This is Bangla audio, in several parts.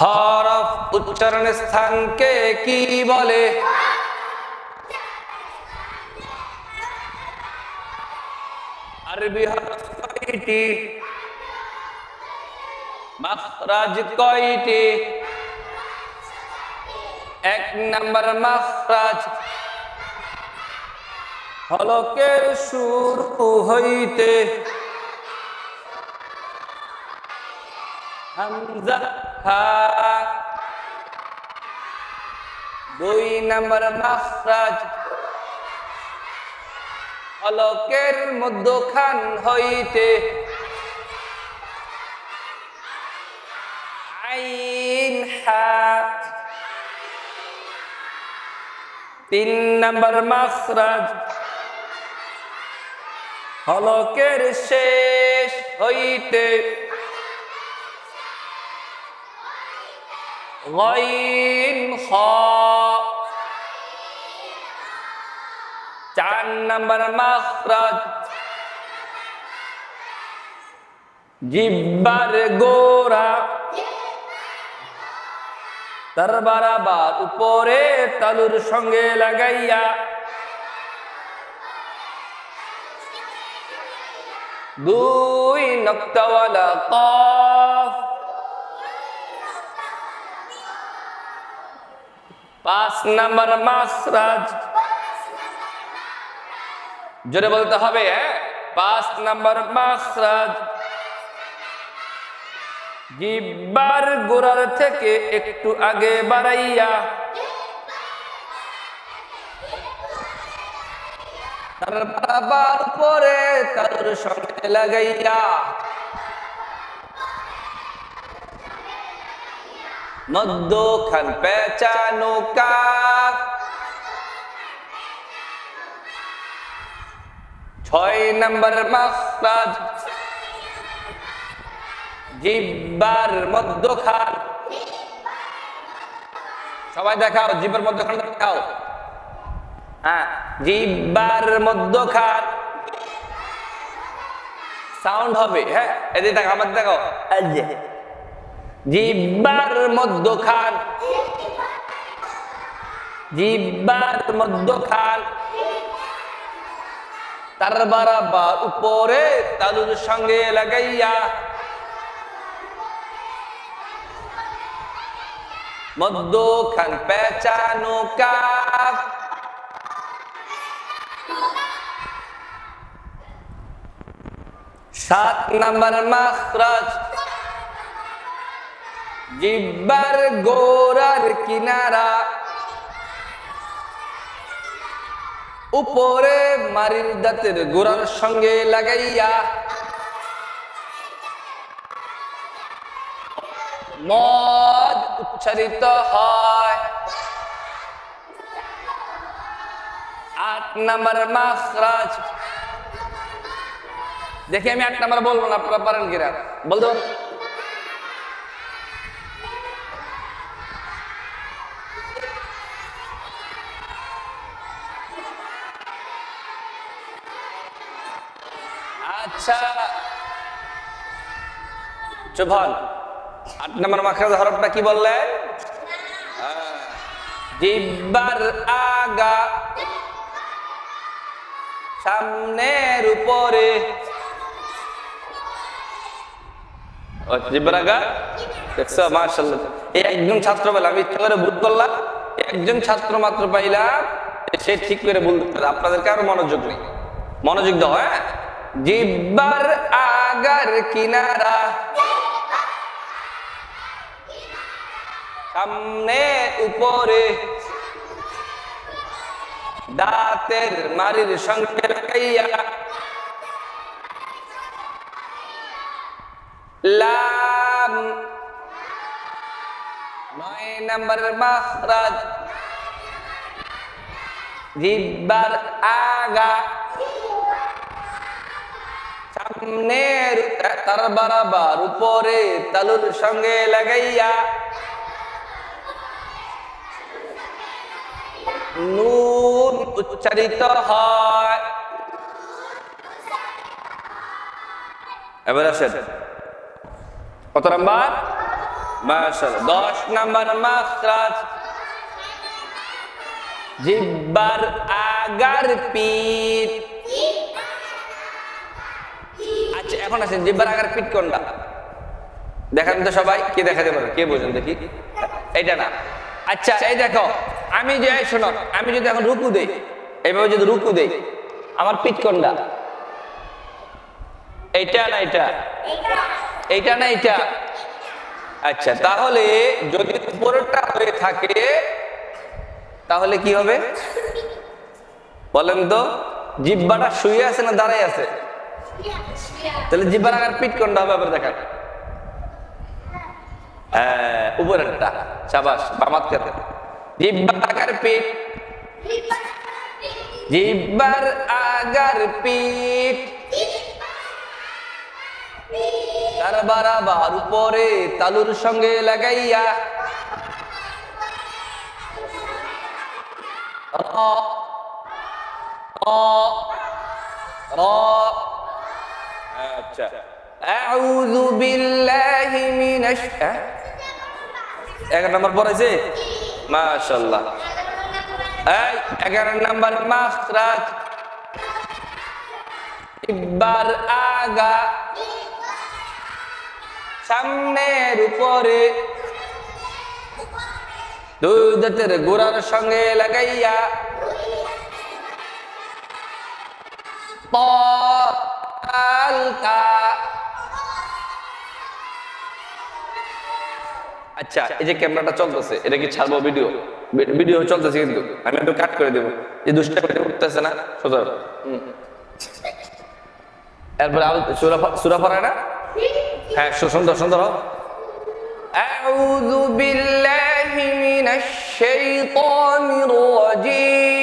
হরফ উচ্চারণ স্থানকে কি বলে? আরবি হরফ কয়টি? মাখরাজ কয়টি? এক নাম্বার মাখরাজ। হলকের শুরু হইতে। হামজা হা। দুই নাম্বার মাখরাজ। হলকের মধ্যখান হইতে আইন হা। তিন নাম্বার মাখরাজ। হলকের শেষ হইতে গইন খ চার নাম্বার মাখরাজ। জিব্বার গোরা তার বারাবার উপরে তালুর সঙ্গে লাগাইয়া। দুই নক্তাওয়ালা কফ। পাঁচ নাম্বার মাসরাজ। জোরে বলতে হবে হ্যাঁ? পাঁচ নাম্বার মাসরাজ। জিব্বার গোড়ার থেকে একটু আগে বাড়াইয়া। তার পরে তার সঙ্গে লাগাইয়া। মধ্যখান পেঁচানো কাক ছয় নম্বর মাখরাজ জিব্বার মধ্যখান সবাই দেখাও জিব্বার মধ্যখান দেখাও হ্যাঁ জিব্বার মধ্যখান সাউন্ড হবে হ্যাঁ এদিকে দেখো আমার দেখো এই যে। জিব্বার মধ্যখান। জিব্বার মধ্যখান। তার বারাবার উপরে তালুর সঙ্গে লাগাইয়া মধ্যখান পেঁচানো কাক সাত নাম্বার মাখরাজ জিব্বার গোরার কিনারা। উপরে মারির দাঁতের গোড়ার সঙ্গে লাগাইয়া মদ উচ্চারিত হয়। আট নাম্বার মাখরাজ। দেখি আমি আট নাম্বার বলব না, আপনারা পারেন কিনা? বলতে পারেন? আচ্ছা চুভন, আট নম্বর মাখরাজ হরফটা কি বললেন হ্যাঁ। জিব্বার আগা। সামনের উপরে। একজন ছাত্র পেলাম, আমি করে ভুল করলাম। একজন ছাত্র মাত্র পাইলাম, সে ঠিক করে বলতে পারে। আপনাদের কারও মনোযোগ নেই। মনোযোগ দাও হ্যাঁ? জিব্বার আগার কিনারা। সামনে, উপরে। দাঁতের মারির সঙ্গে লাগাইয়া। লাম। নয় নম্বর মাখরাজ। জিব্বার আগা। সামনের তার বারাবার উপরে তালুর সঙ্গে লাগাইয়া নুন উচ্চারিত হয়। এবার আসেন। কত নাম্বার? মাশাআল্লাহ। দশ নাম্বার মাখরাজ। জিব্বার আগার পিঠ আচ্ছা এখন আসেন জিব্বার আগার পিঠ কোনটা? দেখান তো সবাই, কে দেখাতে পারে কে বোঝেন দেখি? এইটা না। আচ্ছা এই দেখো, আমি যে শোনো, আমি যদি এখন রুকু দেই এইভাবে যদি রুকু দেই, আমার পিঠ কোনটা? এইটা না এইটা? এইটা না এইটা? আচ্ছা তাহলে যদি উপরটা হয়ে থাকে, তাহলে কি হবে? বলেন তো, জিব্বাটা শুয়ে আছে না দাঁড়াই আছে? তাহলে জিব্বার আগার পিঠ কোনটা হবে? আবার দেখান। হ্যাঁ উপরেরটা। সাবাস বামাত করে জিব্বার পিঠ। জিব্বার আগার তার বারাবার উপরে তালুর সঙ্গে লাগাইয়া। র আচ্ছা। আউযু বিল্লাহি মিনাশ? এগারো নম্বর পড়েছে? মাশাআল্লাহ। এই এগারো নম্বর মাখরাজ। ইব্বার আগা। সামনের উপরে। দুই দাঁতের গোড়ার সঙ্গে লাগাইয়া। প আলকা আচ্ছা এই যে ক্যামেরাটা চলতেছে এটা কি ছাড়বো ভিডিও ভিডিও চলতেছে কিন্তু আমি একটু কাট করে দেবো যে দুষ্টা করে উঠতেছে না সোজা হুম। এরপরে আল- সুরা প- সুরা পড়ায় না হ্যাঁ সু- সুন্দর সুন্দর হোক أعوذ بالله من الشيطان الرجيم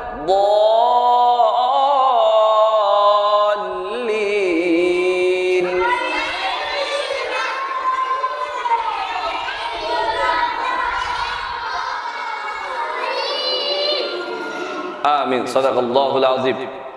آمين. صدق الله العظيم.